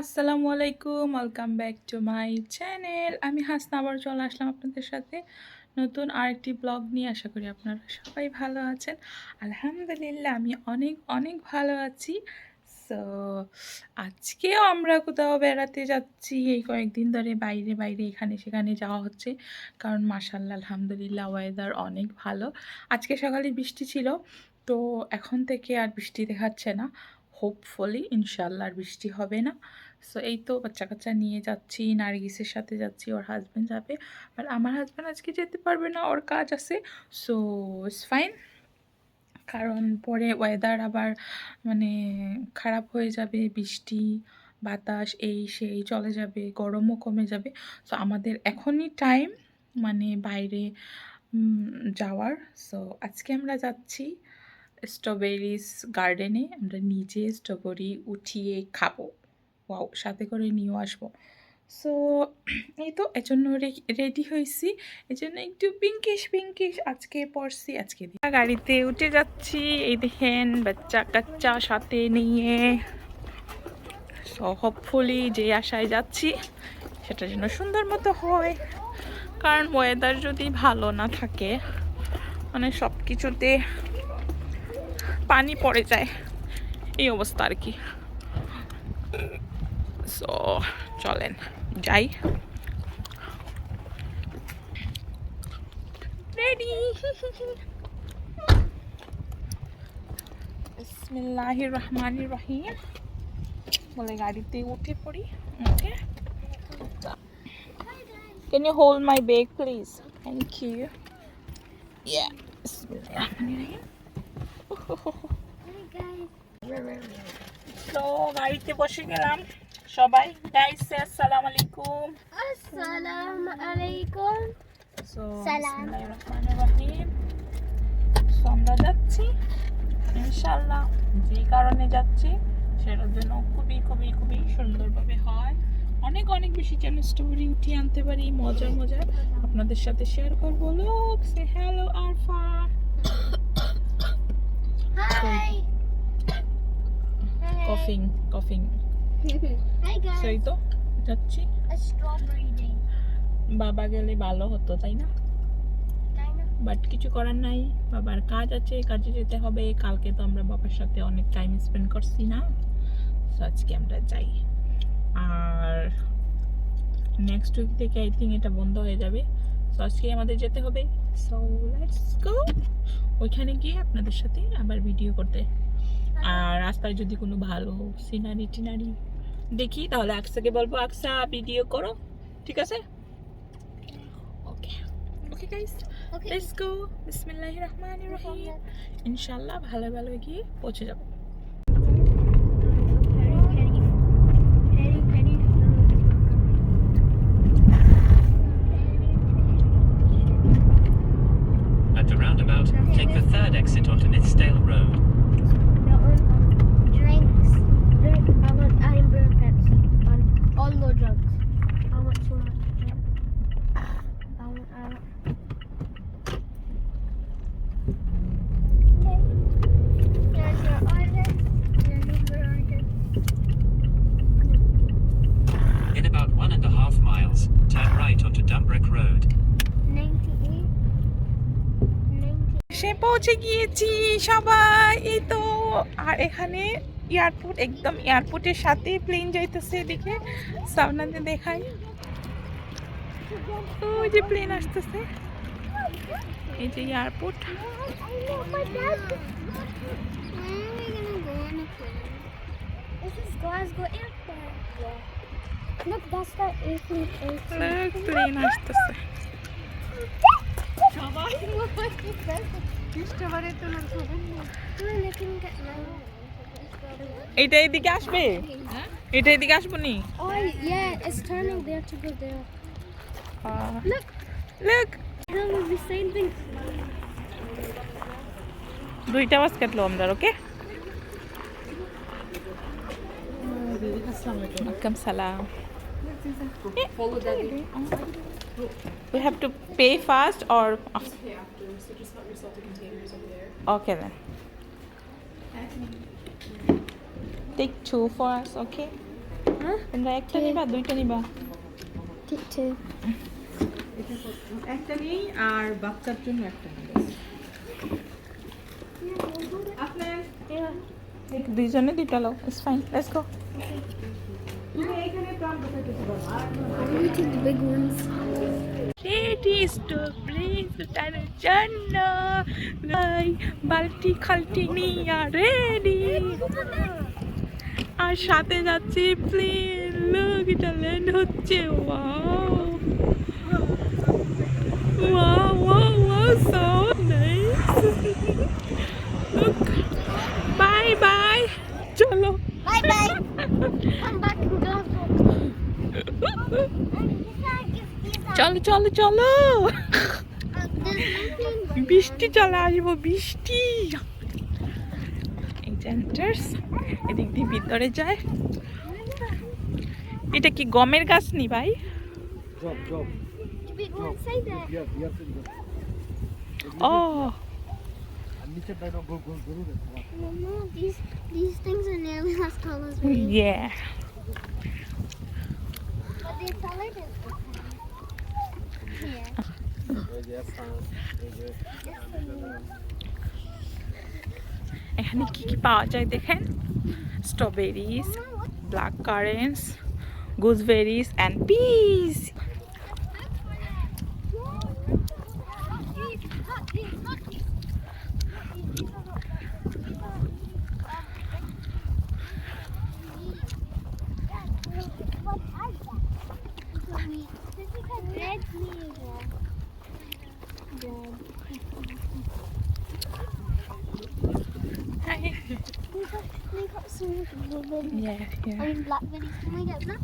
আসসালামু আলাইকুম welcome back to my channel আমি হাসনা আবার চলে আসলাম আপনাদের সাথে। নতুন আরেকটি ব্লগ নিয়ে আশা করি আপনারা সবাই ভালো আছেন। আলহামদুলিল্লাহ, আমি অনেক অনেক ভালো আছি। সো আজকেও আমরা কোথাও বেড়াতে যাচ্ছি। এই কয়েকদিন ধরে বাইরে বাইরে এখানে, সেখানে যাওয়া হচ্ছে। কারণ মাসাল্লাহ আলহামদুলিল্লাহ ওয়েদার অনেক ভালো। আজকে সকালে বৃষ্টি ছিল, তো এখন থেকে আর বৃষ্টি দেখাচ্ছে না। হোপফুলি ইনশাল্লাহ আর বৃষ্টি হবে না। সো এই তো বাচ্চা কাচ্চা নিয়ে যাচ্ছি, নার্গিসের সাথে যাচ্ছি, ওর হাজব্যান্ড যাবে। আর আমার হাজব্যান্ড আজকে যেতে পারবে না, ওর কাজ আছে। সো ইটস ফাইন কারণ পরে ওয়েদার আবার মানে খারাপ হয়ে যাবে, বৃষ্টি, বাতাস, এই সেই চলে যাবে, গরমও কমে যাবে। সো আমাদের এখনই টাইম মানে বাইরে যাওয়ার। সো আজকে আমরা যাচ্ছি স্ট্রবেরিজ গার্ডেনে আমরা নিজে স্ট্রবেরি উঠিয়ে খাব। ওয়াও সাথে করে নিয়েও আসব। সো এই তো এজন্য রেডি হয়েছি এই জন্য একটু পিঙ্কিশ পিঙ্কিশ আজকে পড়ছি আজকে গাড়িতে উঠে যাচ্ছি, এই দেখেন বাচ্চা কাচ্চা সাথে নিয়ে। সো হোপফুলি যে আশায় যাচ্ছি, সেটা যেন সুন্দর মতো হয়। কারণ ওয়েদার যদি ভালো না থাকে মানে সব কিছুতে পানি পড়ে যায়। এই অবস্থা আর কি। সো চলেন যাই রেডি বিসমিল্লাহ রহমান রহিম বলে গাড়িতে উঠে পড়ি ওকে Can you hold my bag, please? Thank you. Yeah. Bismillahirrahmanirrahim. তো গাড়িতে বসে গেলাম সবাই? গাইস আসসালামু আলাইকুম আসসালামু আলাইকুম সো বিসমিল্লাহির রহমানির রহিম সো আমরা যাচ্ছি। ইনশাআল্লাহ যে কারণে যাচ্ছি সেটার জন্য খুবই খুবই খুবই সুন্দরভাবে হয়। অনেক অনেক বেশি যেন স্টোরি উঠিয়ে আনতে পারি মজার মজার। আপনাদের সাথে শেয়ার করব লোক সে হ্যালো আরফা। কফিং কফিং সেই তো যাচ্ছি। বাবা গেলে ভালো হতো তাই না? বাট কিছু করার নাই। বাবার কাজ আছে কাজে যেতে হবে। কালকে তো আমরা বাবার সাথে অনেক টাইম স্পেন্ড করছি না। তো আজকে আমরা যাই। আর নেক্সট উইক থেকে আই থিঙ্ক এটা বন্ধ হয়ে যাবে। তো আজকে আমাদের যেতে হবে। সো লেটস গো ওইখানে গিয়ে আপনাদের সাথে আবার ভিডিও করতে। আর রাস্তায় যদি কোনো ভালো সিনারি টিনারি দেখি তাহলে আকসাকে বলব আকসা ভিডিও করো ঠিক আছে? ওকে ওকে গাইস লেটস গো বিসমিল্লাহির রহমানির রহিম। ইনশাআল্লাহ ভালো ভালো গিয়ে পৌঁছে যাব। সবাই এই তো আর এখানে এয়ারপোর্ট একদম এয়ারপোর্টের সাথে প্লেন যাইতেছে এদিকে সামনাতে দেখাই। ওই যে প্লেন আসতেছে। এই যে airport. Look, that's the A380. Plane আসতেছে এটা এদিকে আসবে এটা এদিকে আসব নি Oh. দুইটা বাস্কেট লো আমরা ওকে সালাম We have to pay fast or Okay then. Take two for us, okay? Huh? তোমরা একটা নিবা দুইটা নিবা Take two. একটা নেই আর বাচ্চার জন্য একটা নেই আপনার দুইজনে দুইটা লো ইটস ফাইন লেটস গো বালতি খালতি নিয়ে রেডি আর সাথে যাচ্ছে প্লেন লোক এটা হচ্ছে ওয়াও ওয়াও ওয়াও ওয়াও চলো চলো চলো বৃষ্টি চলে আসব বৃষ্টি এদিক দিয়ে ভিতরে যায় এটা কি গমের গাছ নি ভাই ও আর নিচে ডাইনো গোল গোল গরু দেখো Mama, these these things are nearly as tall as me. ইয়ে But they're taller than Yeah. এই যে সাউন্ড এই যে এখানে কি কি পাওয়া যায় দেখেন? Strawberries black currants gooseberries and peas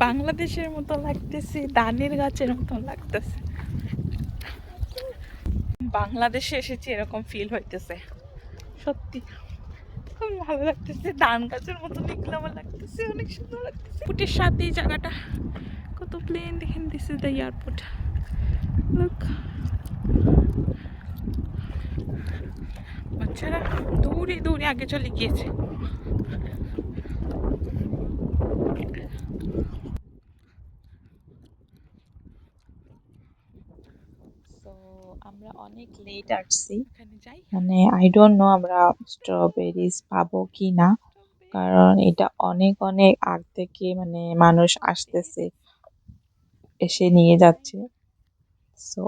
বাংলাদেশের মতো লাগতেছে দানের গাছের মতো লাগতেছে। বাংলাদেশে এসেছি এরকম ফিল হইতেছে। সত্যি খুব ভালো লাগতেছে। ধান গাছের মতো আমার লাগতেছে অনেক সুন্দর লাগতেছে। ফুটের সাথে জায়গাটা কত প্লেন দেখেন this is the airport look বাচ্চারা দৌড়ে দৌড়ে আগে চলে গিয়েছে। আমরা অনেক লেট আসছি। মানে আই ডোন্ট নো আমরা স্ট্রবেরিজ পাবো কি না। কারণ এটা অনেক অনেক আগ থেকে মানে মানুষ আসতেছে এসে নিয়ে যাচ্ছে। সো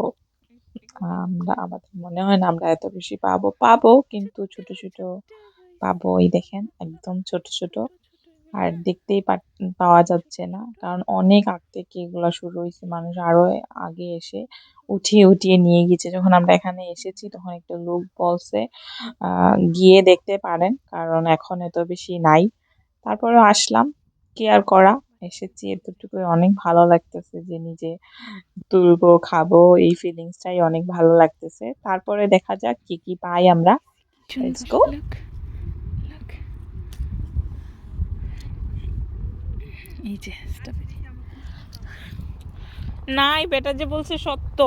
আমরা আমাদের মনে হয় না আমরা এত বেশি পাবো পাবো কিন্তু ছোট ছোট পাবো এই দেখেন একদম ছোট ছোট। আর দেখতেই পাট- পাওয়া যাচ্ছে না। কারণ অনেক আগ থেকে এগুলা শুরু হয়েছে। মানুষ আরও আগে এসে উঠিয়ে উঠিয়ে নিয়ে গেছে যখন আমরা এখানে এসেছি তখন একটা লোক বলছে আহ, গিয়ে দেখতে পারেন। কারণ এখন এত বেশি নাই। তারপরে আসলাম। কি আর করা। এসেছি। এতটুকু অনেক ভালো লাগতেছে যে নিজে তুলবো খাব। এই ফিলিংসটাই অনেক ভালো লাগতেছে। তারপরে দেখা যাক কি কি পাই আমরা. Look, look. এই যে স্ট্রবেরি নাই বেটা যে বলছে সত্য।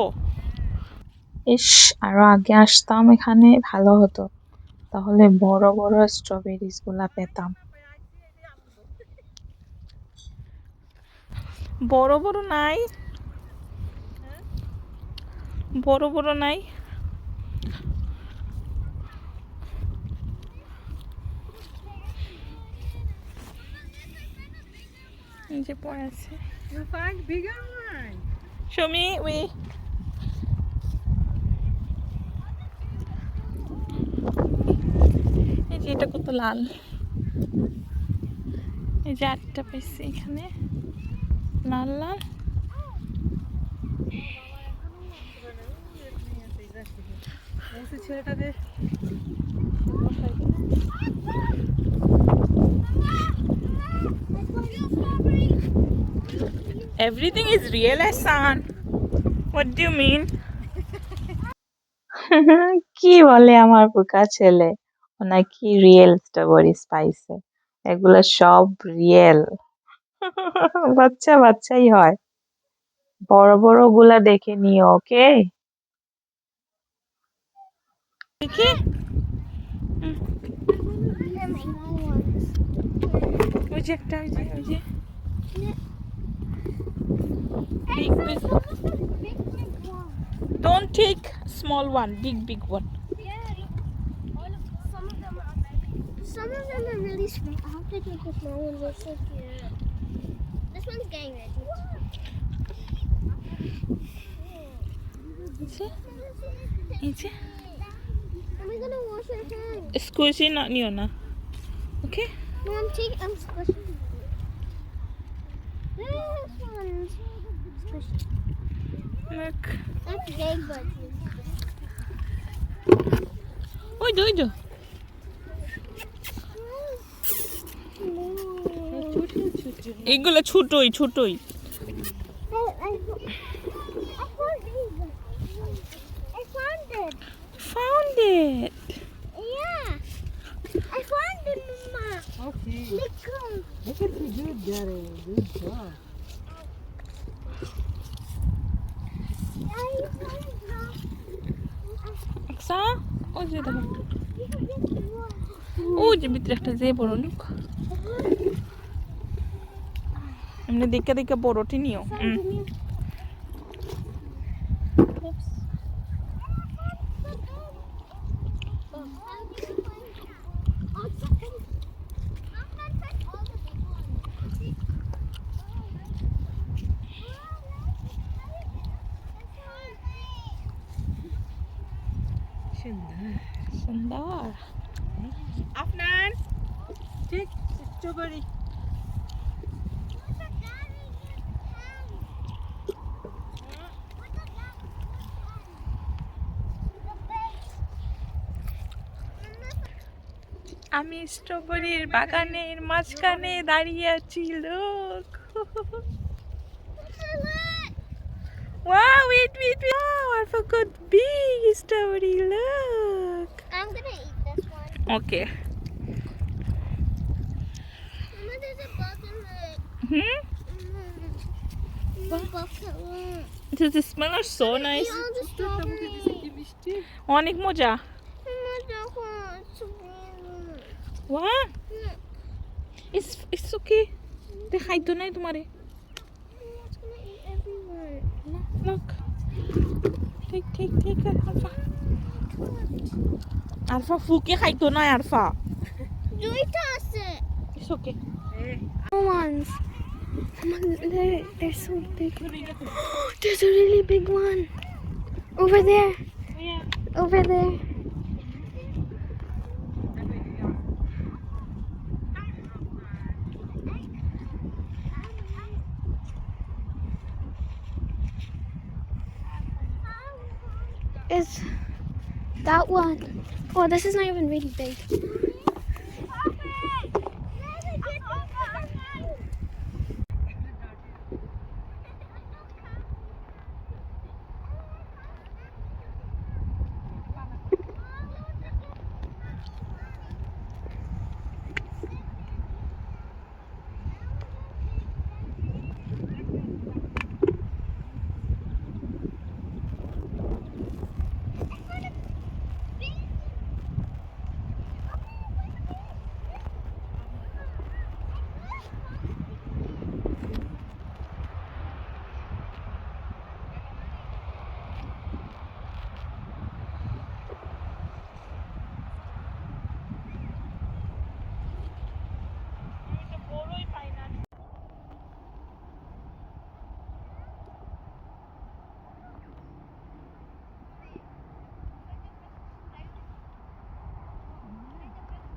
ইস আরও আগে আসতাম এখানে ভালো হতো। তাহলে বড় বড় স্ট্রবেরিজগুলা পেতাম। বড় বড় নাই। বড় বড় নাই এই যে পড়ে আছে। You find bigger one. Show me, we. এই যে এটা কত লাল। এই যে আরেকটা পাইছি এখানে। লাল লাল। ছেলেটাদের Everything is real, son. What do you mean? কি বলে আমার বোকা ছেলে? ও নাকি রিয়েল স্ট্রবেরিজ পাইছে এগুলো সব রিয়েল বাচ্চা বাচ্চাই হয়। বড় বড়গুলা দেখে নিও ওকে? দেখি। ওই যে একটা ওই যে ওই যে। Big, big. Don't take small one, big, big one. Yeah. All of, some of them are some of them are really small. I have to take the small one. They're so cute. This one's getting ready. See? Easy. Am I gonna wash your hands? Squishy not niyo na. Okay? Mom, take I'm squishing. Look. That's big, but Oy, do, do. এগুলো ছোটই ছোটই found it. found it Yeah. I found it, Mama. Okay. Look. um, at you good, Daddy. Good job. আকসা ওই যে দেখো Oh, ওই যে ভিতরে একটা যে বড় লুক এমনি দেখে দেখে বড়টি নিও হুম। সুন্দর আপনার ঠিক স্ট্রবেরি আমি স্ট্রবেরির বাগানের মাঝখানে দাঁড়িয়ে আছি লোক Wow, wait, wait, wait. Wow, I forgot big strawberry. Look. I'm gonna eat this one. Okay. Mama, there's a bug in it. Hmm? Mm. The. Does it smell so nice? Eat all the strawberries. অনেক মজা be What? It's, it's okay. দেখাইতো নাই তোমারে Mama's gonna eat everywhere. Look. Take, take, take it, Alpha. Alpha, ফুকে খাইতো নাই Arfa Joy toss it. It's okay. ones. Mama, they're, they're so big. There's a really big one. Over there. Over there. That one? Oh, this is not even really big.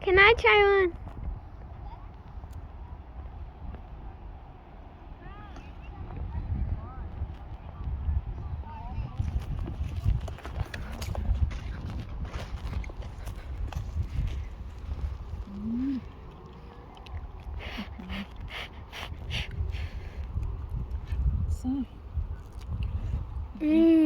Can I try one? Mmm.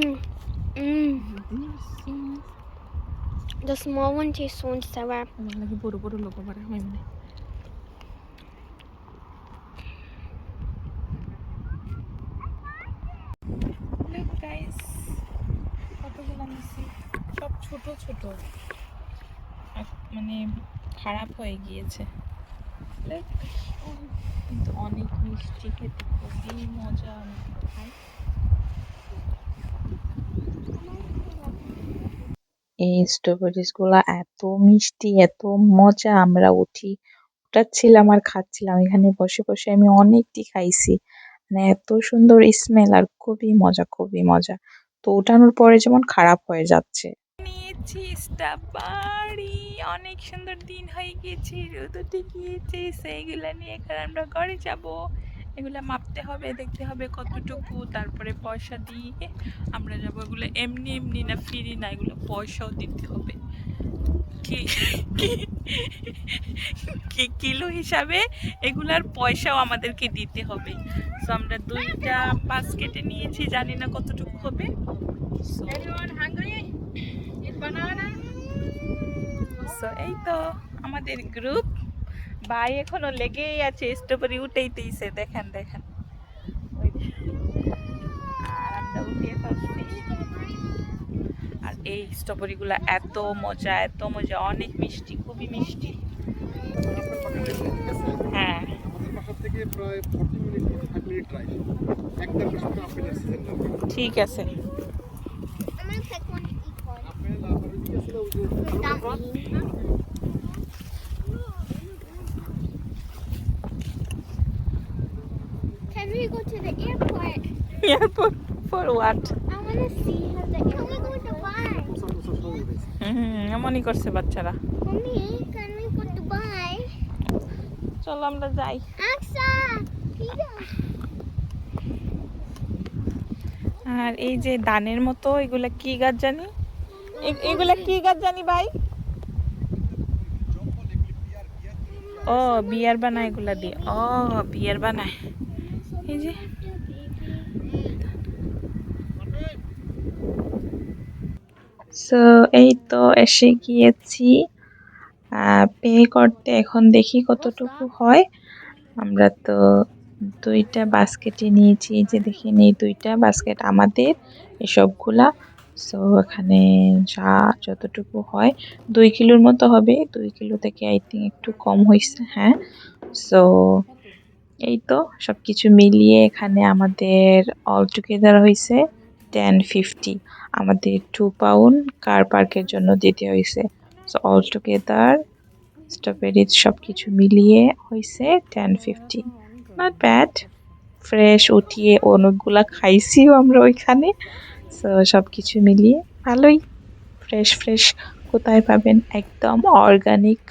The small one tastes so sour. আমার লাগে বড় বড় লোক হয় মানে কতগুলো নিছি সব ছোট ছোট মানে খারাপ হয়ে গিয়েছে Look. কিন্তু অনেক মিষ্টি খেতে খুবই মজা আমি খাই এই স্ট্রবেরিজগুলা এত মিষ্টি, এত মজা। আমরা উঠি, উঠাচ্ছিলাম আর খাচ্ছিলাম। এখানে বসে বসে আমি অনেকটি খাইছি। মানে এত সুন্দর স্মেল আর খুবই মজা খুবই মজা। তো উঠানোর পরে যেমন খারাপ হয়ে যাচ্ছে। নিয়েছি স্ট্রবেরি অনেক সুন্দর দিন হয়ে গিয়েছে রোদ উঠে গিয়েছে সেইগুলো নিয়ে এখন আমরা ঘরে যাব। এগুলো মাপতে হবে দেখতে হবে কতটুকু তারপরে পয়সা দিয়ে আমরা যাব। এগুলো এমনি এমনি না ফ্রি না এগুলো পয়সাও দিতে হবে। কিলো হিসাবে এগুলার পয়সাও আমাদেরকে দিতে হবে। সো আমরা দুইটা পাঁচ কেটে নিয়েছি জানি না কতটুকু হবে। So, এই তো আমাদের গ্রুপ ভাই এখনও লেগেই আছে, স্ট্রবেরি উঠেইতেইছে, দেখেন দেখেন। আর আমরা উঠিয়ে আর এই এত মজা এত মজা, অনেক মিষ্টি, খুবই মিষ্টি। হ্যাঁ। ড্রাইভ একদম পেছনে আপেলের সিজন না ঠিক আছে I'm gonna pick one to eat one. Apple আবার ওইদিকে ছিল ওই যে Without eating. Can we go to the airport? এরপর for what I want to see how the airport. Can we go to Dubai? বছর বছর সব রয়েছে হুম, এমনই করছে বাচ্চারা? চলো আমরা যাই। আর এই যে দানের মতো, এগুলা কি গাছ জানি? এগুলা কি গাছ জানি ভাই? ও, বিয়ার বানায় এগুলা দিয়ে। ও, বিয়ার বানায়। এই যে সো এই তো এসে গিয়েছি। পে করতে এখন দেখি কতটুকু হয়। আমরা তো দুইটা বাস্কেটে নিয়েছি যে দেখি এই দুইটা বাস্কেট আমাদের, এসবগুলা। সো এখানে যা যতটুকু হয়, দুই কিলোর মতো হবে। দুই কিলো থেকে আই থিঙ্ক একটু কম হয়েছে হ্যাঁ। সো এই তো সব কিছু মিলিয়ে এখানে আমাদের অল টুগেদার হয়েছে টেন ফিফটি আমাদের টু পাউন্ড কার পার্কের জন্য দিতে হয়েছে। সো অল টুগেদার স্ট্রবেরিজ সব কিছু মিলিয়ে হয়েছে ten fifty not bad fresh উঠিয়ে অনেকগুলা খাইছিও আমরা ওইখানে। সো সব কিছু মিলিয়ে ভালোই। ফ্রেশ ফ্রেশ কোথায় পাবেন? একদম অর্গানিক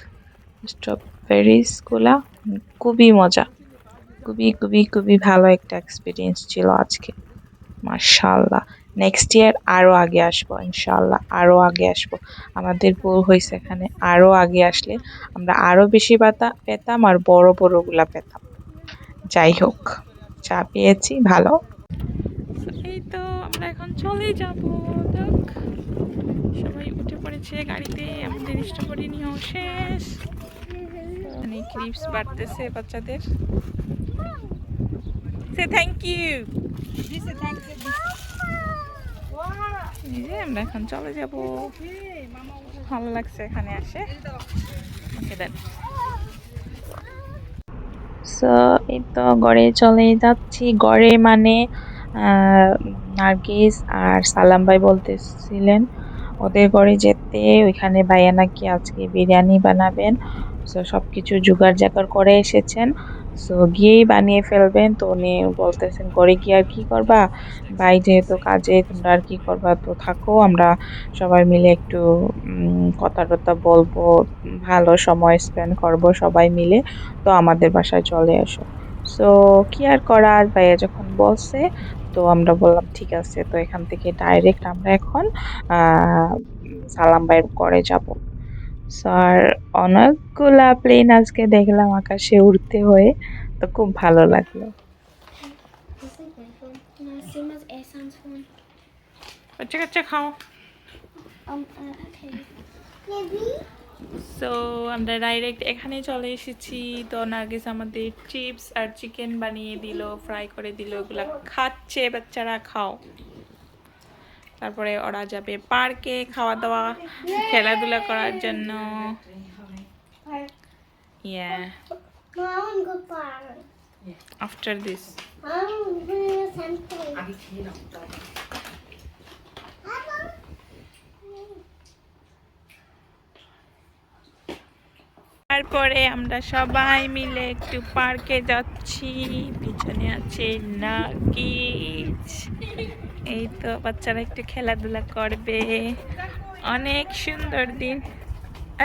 স্ট্রবেরিজগুলা খুবই মজা। খুবই খুবই খুবই ভালো একটা এক্সপিরিয়েন্স ছিল আজকে। মার্শাল্লাহ নেক্সট ইয়ার আরও আগে আসব ইনশাল্লাহ আরও আগে আসব। আমাদের গোল হয়েছে এখানে আরও আগে আসলে আমরা আরও বেশি পাতা পেতাম আর বড় বড়গুলা পেতাম। যাই হোক চা পেয়েছি ভালো। এই তো আমরা এখন চলে যাব দেখ সবাই উঠে পড়েছে গাড়িতে আমাদের নিয়েও শেষ। মানে ক্রিপস বাড়তেছে বাচ্চাদের। Say thank you say thank you এই এখন চলে যাব। ভালো লাগছে এখানে আসে এই তো গড়ে চলে যাচ্ছি। গড়ে মানে নার্গিস আর সালাম ভাই বলতেছিলেন, ওদের ঘরে যেতে। ওইখানে ভাইয়া নাকি আজকে বিরিয়ানি বানাবেন। সো সব জোগাড় জাগাড় করে এসেছেন। সো গিয়েই বানিয়ে ফেলবেন। তো উনি বলতেছেন, করে গিয়ে আর কি করবা? ভাই যেহেতু কাজে, তোমরা আর কি করবা? তো থাকো, আমরা সবাই মিলে একটু কথা টথা বলব, ভালো সময় স্পেন্ড করব সবাই মিলে। তো আমাদের বাসায় চলে এসো সো কি আর করার? ভাইয়া যখন বলছে, তো আমরা বললাম, ঠিক আছে, তো এখান থেকে ডাইরেক্ট আমরা এখন সালাম ভাইয়ের ঘরে যাব। স্যার অনেকগুলা প্লেন আজকে দেখলাম আকাশে উড়তে হয়ে তো খুব ভালো লাগল. বাচ্চা কাচ্চা খাও Um, uh? সো আমরা ডাইরেক্ট এখানে চলে এসেছি তো নার্গিস আমাদের চিপস আর চিকেন বানিয়ে দিল ফ্রাই করে দিল ওগুলো খাচ্ছে বাচ্চারা খাও তারপরে ওরা যাবে পার্কে খাওয়া দাওয়া খেলাধুলা করার জন্য. আফটার দিস তারপর। আমরা সবাই মিলে একটু পার্কে যাচ্ছি পিছনে আছে নাগিজ এই তো বাচ্চারা একটু খেলাধুলা করবে। অনেক সুন্দর দিন।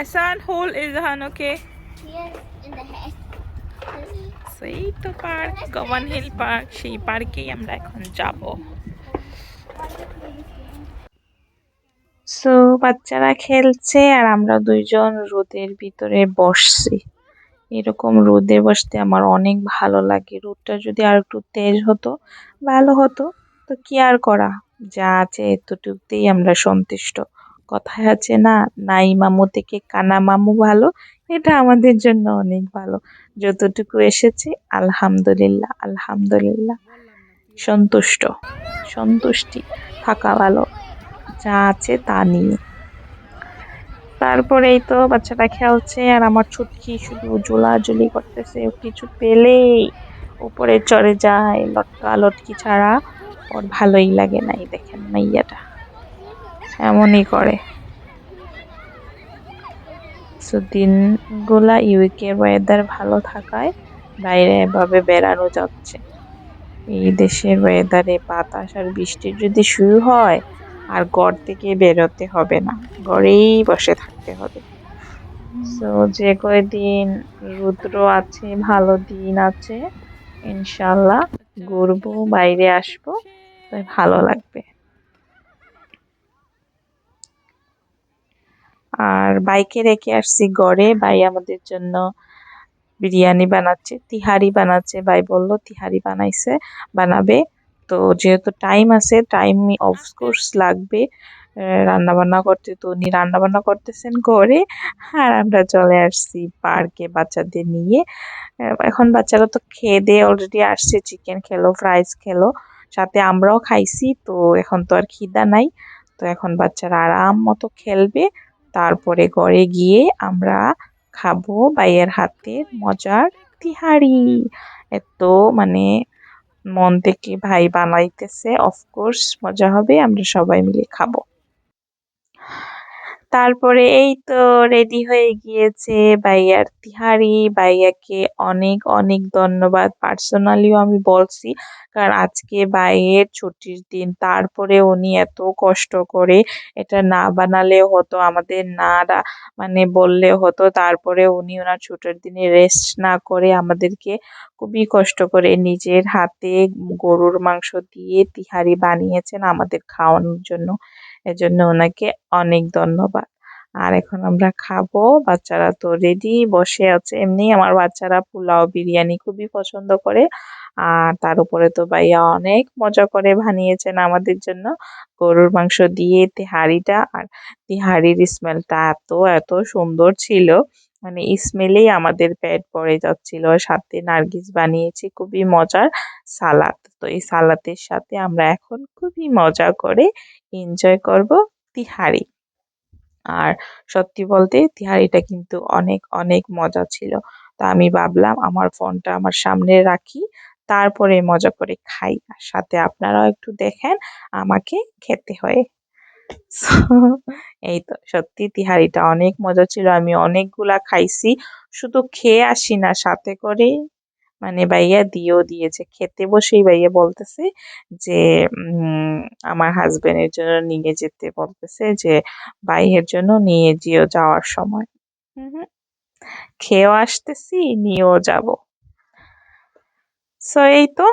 আসান, hole okay in the head. সেই তো পার্ক গভর্ন হিল পার্ক, সেই পার্কেই আমরা এখন যাব। সো বাচ্চারা খেলছে আর আমরা দুইজন রোদের ভিতরে বসছি। এরকম রোদে বসতে আমার অনেক ভালো লাগে। রোদটা যদি আর একটু তেজ হতো, ভালো হতো। তো কি আর করা? যা আছে এতটুকুতেই আমরা সন্তুষ্ট। কথায় আছে না, নাই মামু থেকে কানা মামু ভালো, এটা আমাদের জন্য অনেক ভালো। যতটুকু এসেছে, আলহামদুলিল্লাহ আলহামদুলিল্লাহ। সন্তুষ্ট, সন্তুষ্টি, থাকা ভালো, যা আছে তা নিয়ে। তারপরেই তো বাচ্চাটা খেলছে, আর আমার ছুটকি শুধু জোলাজুলি করতেছে কিছু পেলেই। উপরে চড়ে যায়, লটকা লটকি ছাড়া। ওর ভালোই লাগে নাই দেখেন মাইয়াটা। এমনই করে। সো দিনগুলা ইউকের ওয়েদার ভালো থাকায় বাইরে এভাবে বেড়ানো যাচ্ছে। এই দেশের ওয়েদারে বাতাস আর বৃষ্টি যদি শুরু হয়, আর ঘর থেকে বেরোতে হবে না। ঘরেই বসে থাকতে হবে। সো যে কয়দিন রুদ্র আছে, ভালো দিন আছে, ইনশাল্লাহ ঘুরবো, বাইরে আসব। তাই ভালো লাগবে। আর বাইকে রেখে আসছি গড়ে। ভাই আমাদের জন্য বিরিয়ানি বানাচ্ছে, তিহারি বানাচ্ছে। ভাই বলল, তিহারি বানাইছে, বানাবে। তো যেহেতু টাইম আছে, টাইম অফকোর্স লাগবে রান্না বান্না করতে। তো উনি রান্না বান্না করতেছেন ঘরে আর আমরা চলে আসছি পার্কে বাচ্চাদের নিয়ে। এখন বাচ্চারা তো খেয়ে দিয়ে অলরেডি আসছে। চিকেন খেলো ফ্রাইস খেলো। সাথে আমরাও খাইছি, তো এখন তো আর খিদা নাই। তো এখন বাচ্চারা আরাম মতো খেলবে, তারপরে ঘরে গিয়ে আমরা খাব বাইয়ের হাতের মজার তিহারি। এত মানে মন থেকে ভাই বানাইতেছে অফকোর্স মজা হবে, আমরা সবাই মিলে খাব। তারপরে এই তো রেডি হয়ে গিয়েছে ভাইয়ার তিহারি। ভাইয়াকে অনেক অনেক ধন্যবাদ। পার্সোনালিও আমি বলছি, কারণ আজকে ভাইয়ের ছুটির দিন। তারপরে উনি এত কষ্ট করে এটা না বানালেও হতো, আমাদের না মানে বললে হতো। তারপরে উনি ওনার ছুটির দিনে রেস্ট না করে আমাদেরকে খুবই কষ্ট করে নিজের হাতে গরুর মাংস দিয়ে তিহারি বানিয়েছেন আমাদের খাওয়ানোর জন্য। এজন্য ওনাকে অনেক ধন্যবাদ। আর এখন আমরা খাব, বাচ্চারা তো রেডি বসে আছে। এমনি আমার বাচ্চারা পোলাও, বিরিয়ানি খুবই পছন্দ করে। আর তার উপরে তো ভাইয়া অনেক মজা করে বানিয়েছেন আমাদের জন্য। গরুর মাংস দিয়ে তেহারিটা। আর তেহারির স্মেলটা এত এত সুন্দর ছিল। মানে স্মেলেই আমাদের পেট ভরে যাচ্ছিল। সাথে নার্গিস বানিয়েছি, খুবই মজার সালাদ। তো এই সালাদের সাথে আমরা এখন খুবই মজা করে এনজয় করব তিহারি। আর সত্যি বলতে তিহারিটা কিন্তু অনেক অনেক মজা ছিল। তা আমি ভাবলাম আমার ফোনটা আমার সামনে রাখি, তারপরে মজা করে খাই। আর সাথে আপনারাও একটু দেখেন, আমাকে খেতে হয়। এই তো সত্যি তিহারিটা অনেক মজা ছিল। আমি অনেকগুলা খাইছি, শুধু খেয়ে আসি না, সাথে করে মানে ভাইয়া দিয়েও দিয়েছে। খেতে বসেই ভাইয়া বলতেছে যে আমার হাজবেন্ডের জন্য নিয়ে যেতে বলতেছে যে, ভাইয়ের জন্য নিয়ে যেও যাওয়ার সময়। খেয়েও আসতেছি, নিয়েও যাব। সো এই তো,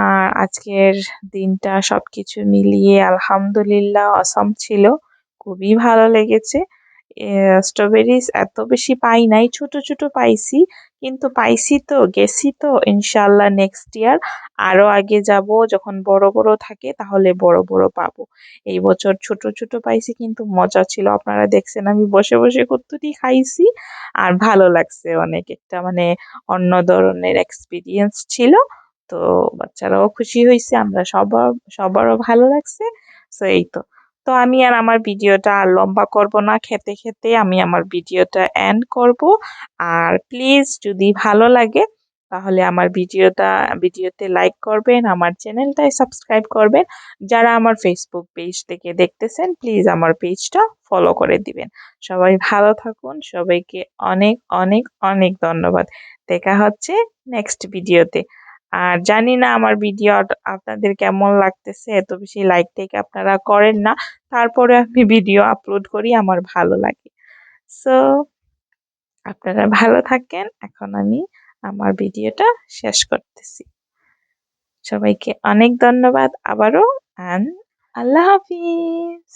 আর আজকের দিনটা সব কিছু মিলিয়ে আলহামদুলিল্লাহ অসম ছিল। খুবই ভালো লেগেছে। স্ট্রবেরিজ এত বেশি পাই নাই, ছোট ছোট পাইছি। কিন্তু পাইছি তো, গেছি তো ইনশাল্লাহ নেক্সট ইয়ার আরও আগে যাব, যখন বড় বড় থাকে তাহলে বড় বড় পাবো। এই বছর ছোট ছোট পাইছি কিন্তু মজা ছিল। আপনারা দেখছেন আমি বসে বসে কতটি খাইছি আর ভালো লাগছে অনেক একটা মানে অন্য ধরনের এক্সপিরিয়েন্স ছিল। তো বাচ্চারাও খুশি হয়েছে আমরা সবার, সবারও ভালো লাগছে। তো এই তো। তো আমি আর আমার ভিডিওটা আর লম্বা করব না। খেতে খেতে আমি আমার ভিডিওটা এন্ড করব। আর প্লিজ যদি ভালো লাগে, তাহলে আমার ভিডিওটা, ভিডিওতে লাইক করবেন, আমার চ্যানেলটায় সাবস্ক্রাইব করবেন। যারা আমার ফেসবুক পেজ থেকে দেখতেছেন প্লিজ আমার পেজটা ফলো করে দিবেন। সবাই ভালো থাকুন। সবাইকে অনেক অনেক অনেক ধন্যবাদ। দেখা হচ্ছে নেক্সট ভিডিওতে আর জানি না আমার ভিডিও আপনাদের কেমন লাগতেছে? এত বেশি লাইক টেক আপনারা করেন না। তারপরে আমি ভিডিও আপলোড করি, আমার ভালো লাগে। সো আপনারা ভালো থাকেন। এখন আমি আমার ভিডিওটা শেষ করতেছি। সবাইকে অনেক ধন্যবাদ আবারও অ্যান্ড আল্লাহ হাফিজ।